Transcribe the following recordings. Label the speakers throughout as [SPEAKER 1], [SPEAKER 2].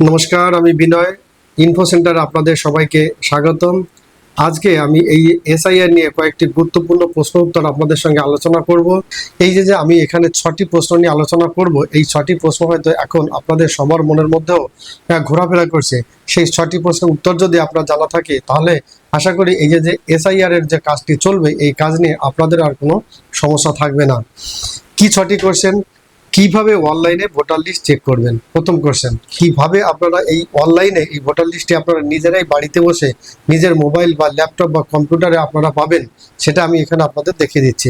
[SPEAKER 1] নমস্কার, আমি বিনয়। Info centre আপনাদের সবাইকে স্বাগতম। আজকে আমি এই এসআইআর নিয়ে কয়েকটি গুরুত্বপূর্ণ প্রশ্ন উত্তর আপনাদের সঙ্গে আলোচনা করব। এই যে যে আমি এখানে ছটি প্রশ্ন নিয়ে আলোচনা করব, এই ছটি প্রশ্ন হয়তো এখন আপনাদের সবার মনের মধ্যেও ঘোরাফেরা করছে। সেই ছটি প্রশ্নের উত্তর যদি আপনার জানা থাকে, তাহলে আশা করি এই যে যে এসআইআর এর যে কাজটি চলবে, এই কাজ নিয়ে আপনাদের আর কোনো সমস্যা থাকবে না। কি ছটি কোশ্চেন কীভাবে অনলাইনে ভোটার লিস্ট চেক করবেন? প্রথম কোশ্চেন কীভাবে আপনারা এই অনলাইনে এই ভোটার লিস্টে আপনারা নিজেরাই বাড়িতে বসে নিজের মোবাইল বা ল্যাপটপ বা কম্পিউটারে আপনারা পাবেন, সেটা আমি এখানে আপনাদের দেখিয়ে দিচ্ছি।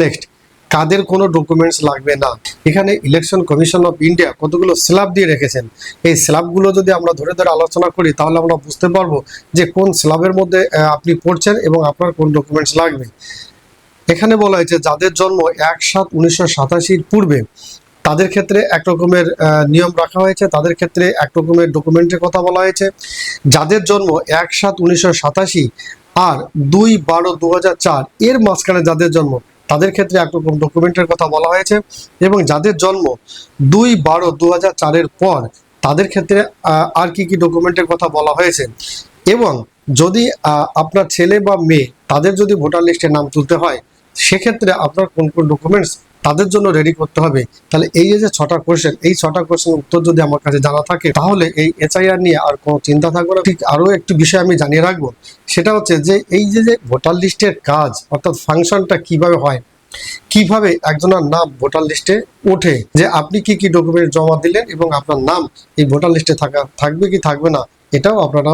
[SPEAKER 1] নেক্সট কাদের কোনো ডকুমেন্টস লাগবে না? এখানে ইলেকশন কমিশন অফ ইন্ডিয়া কতগুলো স্ল্যাব দিয়ে রেখেছেন? এই স্ল্যাবগুলো যদি আমরা ধরে ধরে আলোচনা করি, তাহলে আমরা বুঝতে পারব যে কোন স্ল্যাবের মধ্যে আপনি পড়ছেন এবং আপনার কোন ডকুমেন্টস লাগবে। এখানে বলা হয়েছে, যাদের জন্ম এক সাত উনিশশো সাতাশির পূর্বে, তাদের ক্ষেত্রে এক রকমের নিয়ম রাখা হয়েছে। তাদের ক্ষেত্রে এক রকমের ডকুমেন্টের কথা বলা হয়েছে। যাদের জন্ম এক সাত উনিশশো সাতাশি আর দুই বারো দু এর মাঝখানে যাদের জন্ম, তাদের ক্ষেত্রে একরকম ডকুমেন্টের কথা বলা হয়েছে। এবং যাদের জন্ম দুই বারো দু চারের পর, তাদের ক্ষেত্রে আর কি কি ডকুমেন্টের কথা বলা হয়েছে। এবং যদি আপনার ছেলে বা মেয়ে, তাদের যদি ভোটার লিস্টে নাম তুলতে হয় সেক্ষেত্রে আপনার কোন কোন ডকুমেন্টস তাদের জন্য রেডি করতে হবে। তাহলে এই যে ছটা কোশ্চেন এই ছটা কোশ্চেন উত্তর যদি আমার কাছে জানা থাকে, তাহলে এই এসআইআর নিয়ে আর কোনো চিন্তা থাকবে না। ঠিক আরও একটি বিষয় আমি জানিয়ে রাখব, সেটা হচ্ছে যে, এই যে যে ভোটার লিস্টের কাজ, অর্থাৎ ফাংশনটা কীভাবে হয়, কীভাবে একজনের নাম ভোটার লিস্টে ওঠে, যে আপনি কি কি ডকুমেন্ট জমা দিলেন এবং আপনার নাম এই ভোটার লিস্টে থাকা, থাকবে কি থাকবে না, এটাও আপনারা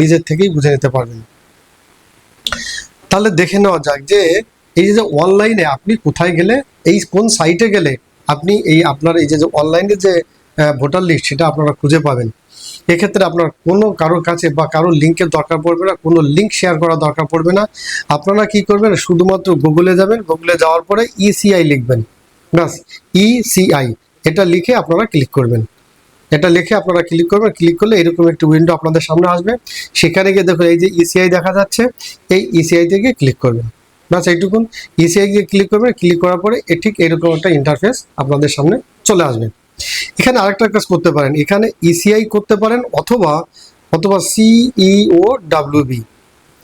[SPEAKER 1] নিজের থেকেই বুঝে নিতে পারবেন। তাহলে দেখে নেওয়া যাক যে এই যে অনলাইনে আপনি কোথায় গেলে, এই কোন সাইটে গেলে আপনি এই আপনার এই যে অনলাইনে যে ভোটার লিস্ট সেটা আপনারা খুঁজে পাবেন। এক্ষেত্রে আপনার কোনো কারোর কাছে বা কারোর লিঙ্কের দরকার পড়বে না, কোনো লিঙ্ক শেয়ার করার দরকার পড়বে না। আপনারা কি করবেন, শুধুমাত্র গুগলে যাবেন গুগলে যাওয়ার পরে ইসিআই লিখবেন। ব্যাস ইসিআই এটা লিখে আপনারা ক্লিক করবেন। এটা লিখে আপনারা ক্লিক করবেন ক্লিক করলে এরকম একটি উইন্ডো আপনাদের সামনে আসবে। সেখানে গিয়ে দেখুন, এই যে ইসিআই দেখা যাচ্ছে, এই ইসিআই থেকে ক্লিক করবেন। ব্যাস, এইটুকুন। ইসিআই গিয়ে ক্লিক করবেন ক্লিক করার পরে এ ঠিক এরকম একটা ইন্টারফেস আপনাদের সামনে চলে আসবে। এখানে আরেকটা কাজ করতে পারেন। এখানে ইসিআই করতে পারেন অথবা অথবা সিইও ডাব্লিউ ডাব্লিউবি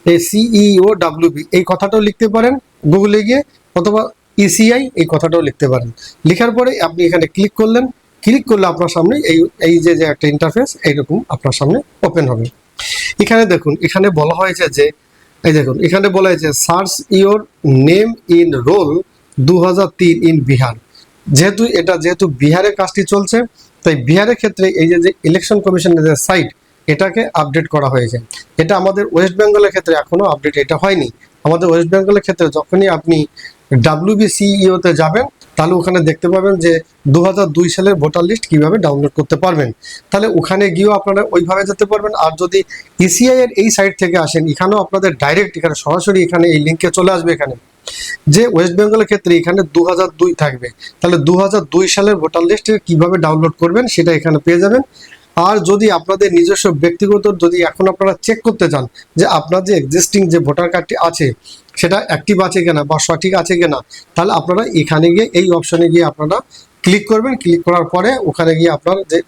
[SPEAKER 1] এই সিইও ডাব্লিউবি এই কথাটাও লিখতে পারেন গুগলে গিয়ে, অথবা ইসিআই এই কথাটাও লিখতে পারেন। লেখার পরে আপনি এখানে ক্লিক করলেন। ক্লিক করলে আপনার সামনে এই এই যে যে একটা ইন্টারফেস এইরকম আপনার সামনে ওপেন হবে। এখানে দেখুন, এখানে বলা হয়েছে যে এই দেখুন, এখানে বলা হয়েছে search your name in roll দু হাজার তিন ইন বিহার। যেহেতু এটা যেহেতু বিহারে কাজটি চলছে, তাই বিহারের ক্ষেত্রে এই যে ইলেকশন কমিশনের যে সাইট এটাকে আপডেট করা হয়েছে। এটা আমাদের ওয়েস্ট বেঙ্গলের ক্ষেত্রে এখনও আপডেট এটা হয়নি। আমাদের ওয়েস্ট বেঙ্গলের ক্ষেত্রে যখনই আপনি ডাব্লিউবিসিইওতে যাবেন তাহলে ওখানে দেখতে পাবেন যে দু দুই সালের ভোটার লিস্ট কীভাবে ডাউনলোড করতে পারবেন। তাহলে ওখানে গিয়েও আপনারা ওইভাবে যেতে পারবেন। আর যদি ইসিআই এর এই সাইট থেকে আসেন, এখানেও আপনাদের ডাইরেক্ট এখানে সরাসরি এখানে এই লিঙ্কে চলে আসবে এখানে। যে ওয়েস্ট বেঙ্গলের ক্ষেত্রে এখানে দু থাকবে। তাহলে দু সালের ভোটার লিস্ট কীভাবে ডাউনলোড করবেন সেটা এখানে পেয়ে যাবেন। আর যদি আপনাদের নিজস্ব ব্যক্তিগত যদি এখন আপনারা চেক করতে চান যে আপনার যে এক্সিস্টিং যে ভোটার কার্ডটি আছে সেটা অ্যাক্টিভ আছে কিনা বা সঠিক আছে কিনা, তাহলে আপনারা এখানে গিয়ে এই অপশনে গিয়ে আপনারা ক্লিক করবেন। ক্লিক করার পরে ওখানে গিয়ে আপনার যে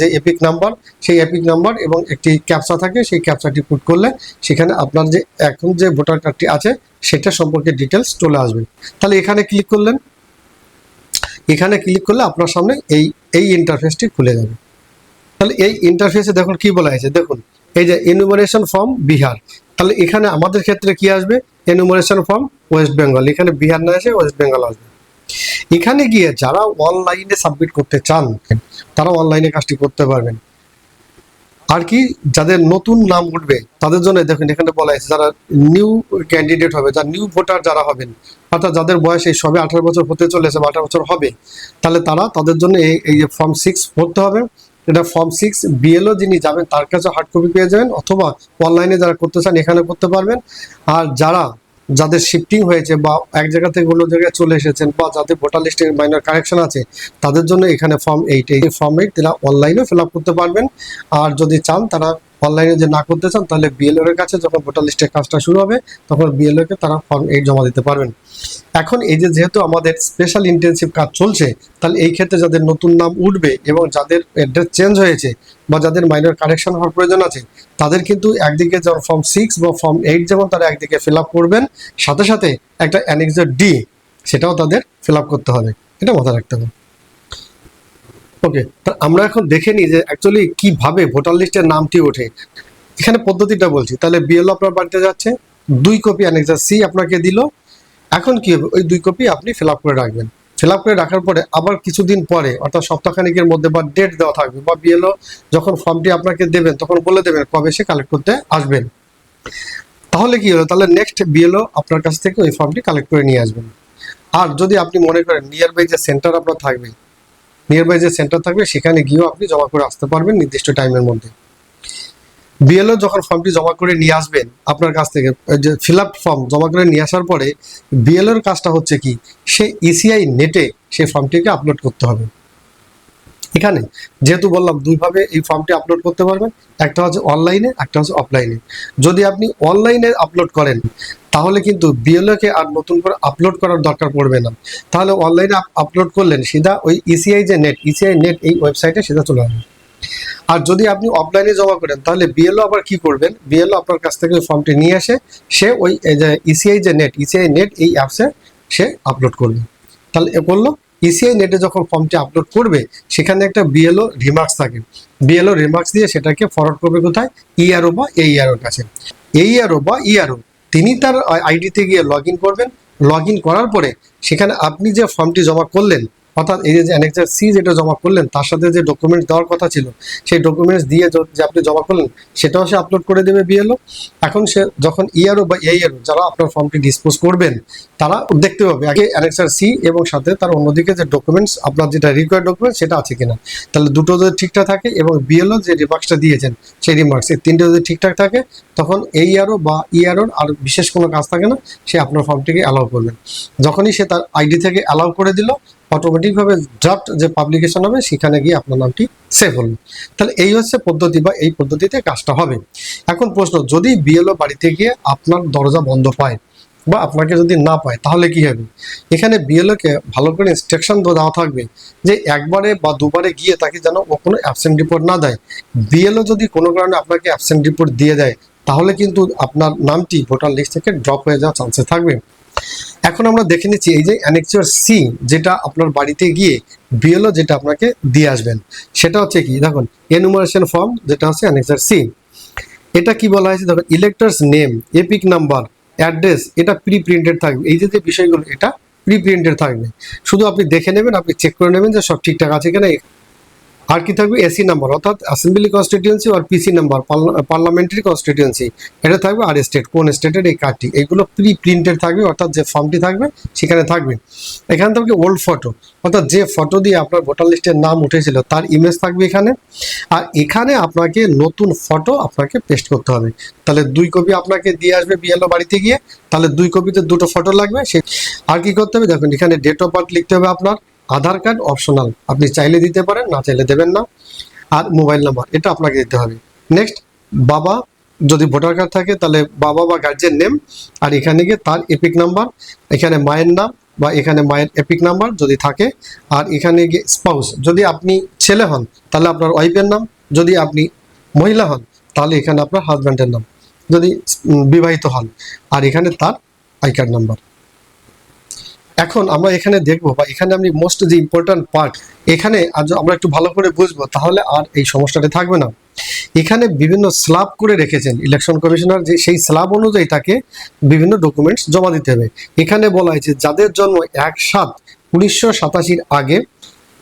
[SPEAKER 1] যে এপিক নাম্বার সেই এপিক নাম্বার এবং একটি ক্যাপচা থাকে, সেই ক্যাপচাটি পুট করলে সেখানে আপনার যে, এখন যে ভোটার কার্ডটি আছে, সেটা সম্পর্কে ডিটেলস চলে আসবে। তাহলে এখানে ক্লিক করলেন। এখানে ক্লিক করলে আপনার সামনে এই এই ইন্টারফেসটি খুলে যাবে। তাহলে এই ইন্টারফেসে দেখুন কি বলা হয়েছে। দেখুন, এই যে এনুমারেশন ফর্ম বিহার তাহলে এখানে আমাদের ক্ষেত্রে কি আসবে? এনুমারেশন ফর্ম ওয়েস্ট বেঙ্গল এখানে বিহার না এসে ওয়েস্ট বেঙ্গল আসবে। এখানে গিয়ে যারা অনলাইনে সাবমিট করতে চান, তারা অনলাইনে কাজটি করতে পারবেন। আর কি, যাদের নতুন নাম উঠবে, তাদের জন্য দেখুন, এখানে বলা হয়েছে, যারা নিউ ক্যান্ডিডেট হবে, যারা নিউ ভোটার যারা হবেন, অর্থাৎ যাদের বয়স এই সবে আঠারো বছর হতে চলেছে বা আঠারো বছর হবে, তাহলে তারা তাদের জন্য এই এই যে ফর্ম সিক্স ভরতে হবে। এটা ফর্ম সিক্স বিএলও যিনি যাবেন, তার কাছে হার্ড কপি পেয়ে যাবেন অথবা অনলাইনে যারা করতে চান এখানে করতে পারবেন। আর যারা, যাদের শিফটিং হয়েছে বা এক জায়গা থেকে অন্য জায়গায় চলে এসেছেন বা যাদের ভোটার লিস্টে মাইনর কারেকশন আছে, তাদের জন্য এখানে ফর্ম এইট এই ফর্ম এইট তারা অনলাইনেও ফিল করতে পারবেন। আর যদি চান, তারা অনলাইনে যে না করতে চান, তাহলে বিএলও এর কাছে যখন ভোটার লিস্টের কাজটা শুরু হবে, তখন বিএলও কে তারা ফর্ম এইট জমা দিতে পারবেন। এখন এই যে যেহেতু আমাদের স্পেশাল ইন্টেন্সিভ কাজ চলছে, তাহলে এই ক্ষেত্রে যাদের নতুন নাম উঠবে এবং যাদের অ্যাড্রেস চেঞ্জ হয়েছে বা যাদের মাইনর কারেকশন হওয়ার প্রয়োজন আছে, তাদের কিন্তু একদিকে যেমন ফর্ম সিক্স বা ফর্ম এইট যেমন তারা একদিকে ফিল আপ করবেন, সাথে সাথে একটা অ্যানেক্সার ডি সেটাও তাদের ফিল আপ করতে হবে। এটা মাথায় রাখতে হবে। ওকে তা আমরা এখন দেখে নিই যে অ্যাকচুয়ালি কীভাবে ভোটার লিস্টের নামটি ওঠে। এখানে পদ্ধতিটা বলছি, তাহলে বিএলও আপনার বাড়িতে যাচ্ছে, দুই কপি অ্যানেক্সার সি আপনাকে দিল, এখন কি হবে? ওই দুই কপি আপনি ফিল করে রাখবেন। ফিল করে রাখার পরে আবার কিছুদিন পরে, অর্থাৎ সপ্তাহখানিকের মধ্যে বা ডেট দেওয়া থাকবে, বা বিএলও যখন ফর্মটি আপনাকে দেবেন, তখন বলে দেবেন কবে সে কালেক্ট করতে আসবেন। তাহলে কি হলো? তাহলে নেক্সট বিএলও আপনার কাছ থেকে ওই ফর্মটি কালেক্ট করে নিয়ে আসবেন। আর যদি আপনি মনে করেন নিয়ার বাই যে সেন্টার আপনার থাকবে নিয়ার বাই যে সেন্টার থাকবে, সেখানে গিয়েও আপনি জমা করে আসতে পারবেন নির্দিষ্ট টাইমের মধ্যে। বিএলও যখন ফর্মটি জমা করে নিয়ে আসবেন, আপনার কাছ থেকে যে ফিল আপ ফর্ম জমা করে নিয়ে আসার পরে বিএলওর কাজটা হচ্ছে কি? সে ইসিআই নেটে সেই ফর্মটিকে আপলোড করতে হবে। এখানে যেহেতু বললাম দুইভাবে এই ফর্মটি আপলোড করতে পারবেন, একটা হচ্ছে অনলাইনে একটা হচ্ছে অফলাইনে যদি আপনি অনলাইনে আপলোড করেন, তাহলে কিন্তু বিএলওকে আর নতুন করে আপলোড করার দরকার পড়বে না। তাহলে অনলাইনে আপলোড করলেন, সিধা ওই ইসিআই যে নেট ইসিআই নেট এই ওয়েবসাইটে সিধা চলে আসবে। আর যদি আপনি অফলাইনে জমা করেন, তাহলে বিএলও আবার কি করবেন? বিএলও আপনার কাছ থেকে ওই ফর্মটি নিয়ে আসে সে ওই ইসিআই যে নেট ইসিআই নেট এই অ্যাপসে সে আপলোড করবে। তাহলে এ করল ইসিআই নেটে যখন ফর্মটি আপলোড করবে, সেখানে একটা বিএলও রিমার্কস থাকে। বিএলও রিমার্কস দিয়ে সেটাকে ফরওয়ার্ড করবে কোথায়? ইআরও বা এইআরওর কাছে। এইআরও বা ইআরও তিনি তার আইডিতে গিয়ে লগ করবেন। লগ করার পরে সেখানে আপনি যে ফর্মটি জমা করলেন অর্থাৎ এই যে অ্যানেক্সার সি যেটা জমা করলেন, তার সাথে যে ডকুমেন্টস দেওয়ার কথা ছিল, সেই ডকুমেন্টস দিয়ে যে আপনি জমা করলেন, সেটাও সে আপলোড করে দেবে বিএলও এখন সে যখন ইআরও বা এইআরও যারা আপনার ফর্মটি ডিসপোজ করবেন, তারা দেখতে পাবে আগে অ্যানেক্সার সি এবং সাথে তার অন্যদিকে যে ডকুমেন্টস আপনার যেটা রিকোয়ার্ড ডকুমেন্ট সেটা আছে কিনা। তাহলে দুটো যদি ঠিকঠাক থাকে এবং বিএলও যে রিমার্কসটা দিয়েছেন, সেই রিমার্কস এই তিনটে যদি ঠিকঠাক থাকে, তখন এই এইআরও বা ইআরওর আর বিশেষ কোনো কাজ থাকে না, সে আপনার ফর্মটিকে অ্যালাউ করবেন। যখনই সে তার আইডি থেকে অ্যালাউ করে দিল অটোমেটিকভাবে ড্রাফট যে পাবলিকেশন হবে, সেখানে গিয়ে আপনার নামটি সেভ হলো। তাহলে এই হচ্ছে পদ্ধতি বা এই পদ্ধতিতে কাজটা হবে। এখন প্রশ্ন, যদি বিএলও বাড়িতে গিয়ে আপনার দরজা বন্ধ পায় বা আপনাকে যদি না পায়, তাহলে কি হবে? এখানে বিএলও কে ভালো করে ইনস্ট্রাকশন দেওয়া থাকবে যে একবারে বা দুবারে গিয়ে তাকে যেন ও কোনো অ্যাবসেন্ট রিপোর্ট না দেয়। বিএলও যদি কোনো কারণে আপনাকে অ্যাবসেন্ট রিপোর্ট দিয়ে দেয়, তাহলে কিন্তু আপনার নামটি ভোটার লিস্ট থেকে ড্রপ হয়ে যাওয়ার চান্সেস থাকবে। এখন আমরা দেখে নিচ্ছি এই যে অ্যানেকচার সি যেটা আপনার বাড়িতে গিয়ে বিএলও যেটা আপনাকে দিয়ে আসবেন। সেটা হচ্ছে কি? দেখুন এনুমারেশন ফর্ম যেটা হচ্ছে অ্যানেকচার সি এটা কি বলা হয়েছে? দেখুন electors name EPIC number address এটা প্রি প্রিন্টেড থাকবে। এই যে যে বিষয়গুলো, এটা প্রি প্রিন্টেড থাকবে। শুধু আপনি দেখে নেবেন, আপনি চেক করে নেবেন যে সব ঠিকঠাক আছে কিনা। আর কি থাকবে? এসি নাম্বার অর্থাৎ অ্যাসেম্বলি কনস্টিটিউয়েন্সি আর পিসি নাম্বার পার্লামেন্টারি কনস্টিটিউয়েন্সি এটা থাকবে আর স্টেট কোন স্টেটের এই কার্ডটি এগুলো প্রি প্রিন্টেড থাকবে, অর্থাৎ যে ফর্মটি থাকবে, সেখানে থাকবে। এখানে থাকবে ওল্ড ফটো অর্থাৎ যে ফটো দিয়ে আপনার ভোটার লিস্টের নাম উঠেছিল, তার ইমেজ থাকবে এখানে। আর এখানে আপনাকে নতুন ফটো আপনাকে পেস্ট করতে হবে। তাহলে দুই কপি আপনাকে দিয়ে আসবে বিএলও বাড়িতে গিয়ে, তাহলে দুই কপিতে দুটো ফটো লাগবে, সে আর কি করতে হবে? দেখুন, এখানে ডেট অফ বার্থ লিখতে হবে আপনার। Aadhaar card optional. আপনি চাইলে দিতে পারেন, না চাইলে দেবেন না। আর মোবাইল নাম্বার, এটা আপনাকে দিতে হবে। নেক্সট, বাবা যদি ভোটার কার্ড থাকে, তাহলে বাবা বা গার্জেন নেম, আর এখানে গিয়ে তার এপিক নাম্বার, এখানে মায়ের নাম বা এখানে মায়ের এপিক নাম্বার যদি থাকে, আর এখানে গিয়ে স্পাউস। যদি আপনি ছেলে হন, তাহলে আপনার ওয়াইফের নাম। যদি আপনি মহিলা হন, তাহলে এখানে আপনার হাজব্যান্ডের নাম। যদি বিবাহিত হন, আর এখানে তার আই কার্ড নাম্বার। এখন আমরা এখানে দেখব বা এখানে আমি মোস্ট যে ইম্পর্ট্যান্ট পার্ট এখানে আমরা একটু ভালো করে বুঝব, তাহলে আর এই সমস্যাটা থাকবে না। এখানে বিভিন্ন স্ল্যাব করে রেখেছেন ইলেকশন কমিশনার যে সেই স্ল্যাব অনুযায়ী তাকে বিভিন্ন ডকুমেন্টস জমা দিতে হবে। এখানে বলা হয়েছে, যাদের জন্ম এক সাত উনিশশো সাতাশির আগে,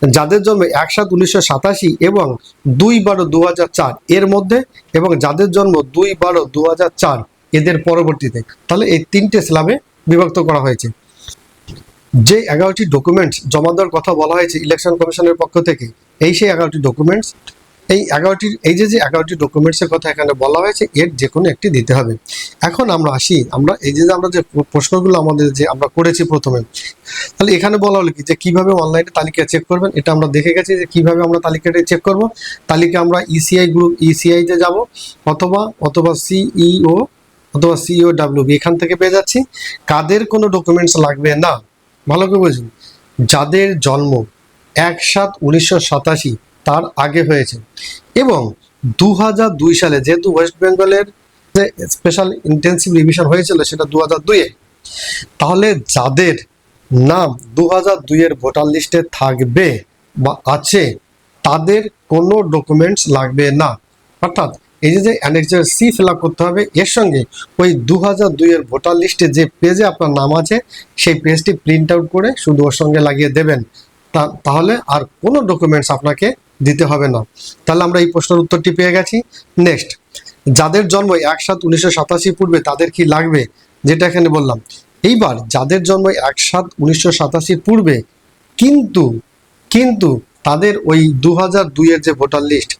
[SPEAKER 1] যাদের জন্ম এক সাত উনিশশো সাতাশি এবং দুই বারো দু চার এর মধ্যে এবং যাদের জন্ম দুই বারো দু চার এদের পরবর্তীতে। তাহলে এই তিনটে স্ল্যাবে বিভক্ত করা হয়েছে। যে এগারোটি ডকুমেন্টস জমা দেওয়ার কথা বলা হয়েছে ইলেকশন কমিশনের পক্ষ থেকে, এই সেই এগারোটি ডকুমেন্টস এই এগারোটি, এই যে যে এগারোটি ডকুমেন্টসের কথা এখানে বলা হয়েছে, এর যে কোনো একটি দিতে হবে। এখন আমরা আসি, আমরা এই যে আমরা যে প্রশ্নগুলো আমাদের যে আমরা করেছি প্রথমে, তাহলে এখানে বলা হলো কি যে কীভাবে অনলাইনে তালিকা চেক করবেন? এটা আমরা দেখে গেছি যে কীভাবে আমরা তালিকাটা চেক করব। তালিকা আমরা E ইসিআই গ্রুপ ইসিআই তে যাব, অথবা অথবা সিইও অথবা সিইও ডাব্লিউবি এখান থেকে পেয়ে যাচ্ছি। কাদের কোনো ডকুমেন্টস লাগবে না? ভালো করে বুঝুন। যাদের জন্ম এক সাত উনিশশো সাতাশি, তার আগে হয়েছে। এবং দু হাজার দুই সালে যেহেতু ওয়েস্ট বেঙ্গলের যে স্পেশাল ইন্টেন্সিভ রিভিশন হয়েছিল, সেটা দু হাজার দুইয়ে। তাহলে যাদের নাম দু হাজার দুইয়ের ভোটার লিস্টে থাকবে বা আছে, তাদের কোনো ডকুমেন্টস লাগবে না। অর্থাৎ এই যে যে অ্যানেক্সার সি ফিল করতে হবে, এর সঙ্গে ওই দু হাজার দুইয়ের ভোটার লিস্টে যে পেজে আপনার নাম আছে, সেই পেজটি প্রিন্ট আউট করে শুধু ওর সঙ্গে লাগিয়ে দেবেন। তাহলে আর কোনো ডকুমেন্টস আপনাকে দিতে হবে না। তাহলে আমরা এই প্রশ্নের উত্তরটি পেয়ে গেছি। নেক্সট যাদের জন্ম এক সাত উনিশশো সাতাশি পূর্বে তাদের কি লাগবে? যেটা এখানে বললাম। এইবার যাদের জন্ম এক সাত উনিশশো সাতাশি পূর্বে, কিন্তু কিন্তু তাদের ওই দু হাজার দুইয়ের যে ভোটার লিস্ট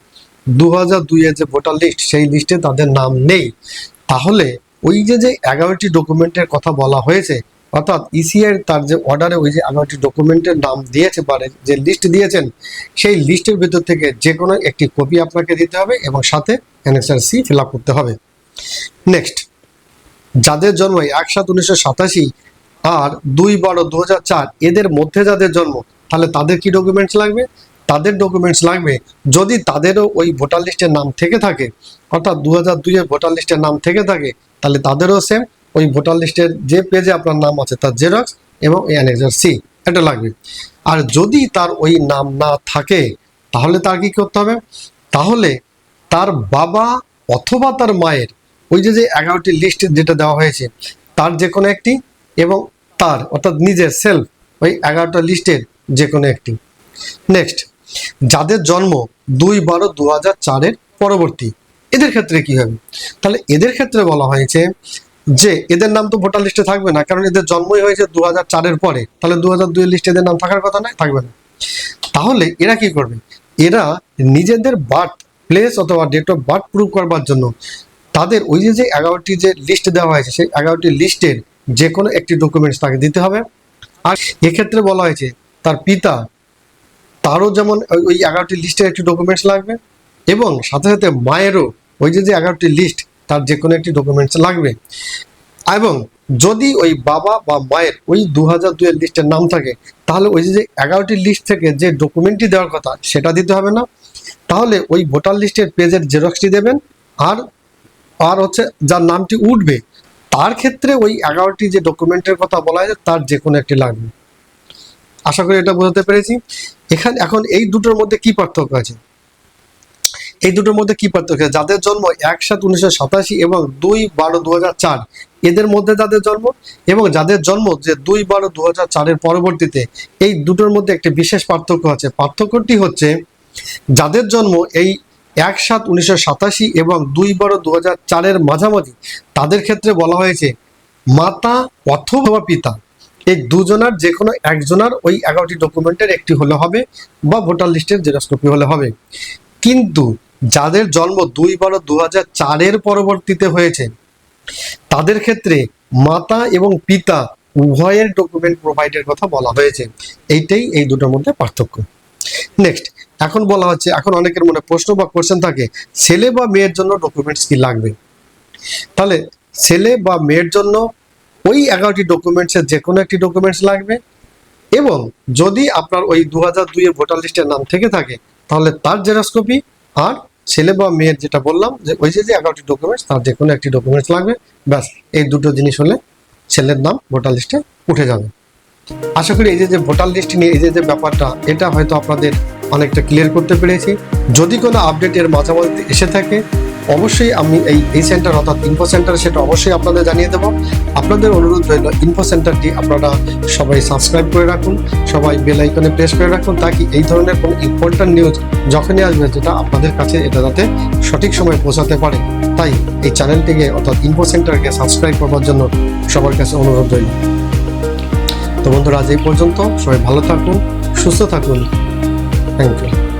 [SPEAKER 1] দু হাজার দুইয়ের যে ভোটার লিস্ট সেই লিস্টে তাদের নাম নেই। তাহলে ওই যে যে এগারোটি ডকুমেন্টের কথা বলা হয়েছে, অর্থাৎ ইসিআর তার যে অর্ডারে ওই যে এগারোটি ডকুমেন্টের নাম দিয়েছে পারে যে লিস্ট দিয়েছেন, সেই লিস্টের ভিতর থেকে যে কোনো একটি কপি আপনাকে দিতে হবে এবং সাথে এনএসআর সি ফিল করতে হবে। নেক্সট যাদের জন্ম এক সাত উনিশশো সাতাশি আর দুই বারো দু হাজার চার, এদের মধ্যে যাদের জন্ম, তাহলে তাদের কি ডকুমেন্টস লাগবে? তাদের ডকুমেন্টস লাগবে। যদি তাদেরও ওই ভোটার লিস্টের নাম থেকে থাকে, অর্থাৎ দু হাজার দুইয়ের ভোটার লিস্টের নাম থেকে থাকে, তাহলে তাদেরও সেম ওই ভোটার লিস্টের যে পেজে আপনার নাম আছে তার জেরক্স এবং অ্যানেক্সার সি এটা লাগবে। আর যদি তার ওই নাম না থাকে, তাহলে তার কি করতে হবে? তাহলে তার বাবা অথবা তার মায়ের ওই যে যে এগারোটি লিস্ট যেটা দেওয়া হয়েছে, তার যে কোনো একটি এবং তার, অর্থাৎ নিজের সেলফ ওই এগারোটা লিস্টের যে কোনো একটি। নেক্সট যাদের জন্ম দুই বারো দু হাজার চারের পরবর্তী। এদের ক্ষেত্রে কি হবে? তাহলে এদের ক্ষেত্রে বলা হয়েছে যে, এদের নাম তো ভোটার লিস্টে থাকবে না, কারণ এদের জন্মই হয়েছে দু হাজার চারের পরে। তাহলে দু হাজার দুইয়ের লিস্টে এদের নাম থাকার কথা নয় থাকবে না। তাহলে এরা কি করবে? এরা নিজেদের বার্থ প্লেস অথবা ডেট অফ বার্থ প্রুভ করবার জন্য তাদের ওই যে যে এগারোটি যে লিস্ট দেওয়া হয়েছে, সেই এগারোটি লিস্টের যে কোনো একটি ডকুমেন্টস তাকে দিতে হবে। আর এক্ষেত্রে বলা হয়েছে, তার পিতা তারও যেমন ওই- এগারোটি লিস্টের একটি ডকুমেন্টস লাগবে, এবং সাথে সাথে মায়েরও ওই যে যে এগারোটি লিস্ট তার যে কোনো একটি ডকুমেন্টস লাগবে। এবং যদি ওই বাবা বা মায়ের ওই দু হাজার দুয়ের লিস্টের নাম থাকে, তাহলে ওই যে যে এগারোটি লিস্ট থেকে যে ডকুমেন্টটি দেওয়ার কথা, সেটা দিতে হবে না। তাহলে ওই ভোটার লিস্টের পেজের জেরক্সটি দেবেন, আর আর হচ্ছে যার নামটি উঠবে, তার ক্ষেত্রে ওই এগারোটি যে ডকুমেন্টের কথা বলা হয়েছে, তার যে কোনো একটি লাগবে। আশা করি এটা বোঝাতে পেরেছি। এখানে এখন এই দুটোর মধ্যে কি পার্থক্য আছে? এই দুটোর মধ্যে কি পার্থক্য যাদের জন্ম এক সাত উনিশশো সাতাশি এবং দুই বারো দু হাজার চার, এদের মধ্যে যাদের জন্ম? এবং যাদের জন্ম যে দুই বারো দু হাজার চারের পরবর্তীতে, এই দুটোর মধ্যে একটি বিশেষ পার্থক্য আছে। পার্থক্যটি হচ্ছে, যাদের জন্ম এই এক সাত উনিশশো সাতাশি এবং দুই বারো দু হাজার চারের মাঝামাঝি, তাদের ক্ষেত্রে বলা হয়েছে, মাতা অথবা পিতা। এই দুজনার যে কোনো একজনার ওই এগারোটি ডকুমেন্টের একটি হলে হবে বা ভোটার লিস্টের জেরক্স কপি হলে হবে। কিন্তু যাদের জন্ম দুই বারো দু হাজার চারের পরবর্তীতে হয়েছে, তাদের ক্ষেত্রে মাতা এবং পিতা উভয়ের ডকুমেন্ট প্রোভাইডের কথা বলা হয়েছে। এইটাই এই দুটোর মধ্যে পার্থক্য। নেক্সট এখন বলা হচ্ছে, এখন অনেকের মনে প্রশ্ন বা কোশ্চেন থাকে, ছেলে বা মেয়ের জন্য ডকুমেন্টস কি লাগবে? তাহলে ছেলে বা মেয়ের জন্য ওই এগারোটি ডকুমেন্টসের যে কোনো একটি ডকুমেন্টস লাগবে। এবং যদি আপনার ওই দু হাজার দুইয়ের ভোটার লিস্টের নাম থেকে থাকে, তাহলে তার জেরক্স কপি আর ছেলে বা মেয়ের যেটা বললাম, যে ওই যে যে এগারোটি ডকুমেন্টস তার যে কোনো একটি ডকুমেন্টস লাগবে। ব্যাস, এই দুটো জিনিস হলে ছেলের নাম ভোটার লিস্টে উঠে যাবে। আশা করি এই যে ভোটার লিস্ট নিয়ে, এই যে ব্যাপারটা, এটা হয়তো আপনাদের অনেকটা ক্লিয়ার করতে পেরেছি। যদি কোনো আপডেট এর এসে থাকে, অবশ্যই আমি এই এই সেন্টার অর্থাৎ ইনফো সেন্টার সেটা অবশ্যই আপনাদের জানিয়ে দেবো। আপনাদের অনুরোধ রইল ইনফো সেন্টারটি আপনারা সবাই সাবস্ক্রাইব করে রাখুন, সবাই বেল আইকনে প্রেস করে রাখুন, তাকি এই ধরনের কোনো ইম্পর্ট্যান্ট নিউজ যখনই আসবে, যেটা আপনাদের কাছে এটা যাতে সঠিক সময়ে পৌঁছাতে পারে। তাই এই চ্যানেলটিকে অর্থাৎ ইনফো সেন্টারকে সাবস্ক্রাইব করবার জন্য সবার কাছে অনুরোধ রইল। তো বন্ধুরা, আজ এই পর্যন্ত সবাই ভালো থাকুন, সুস্থ থাকুন। Thank you.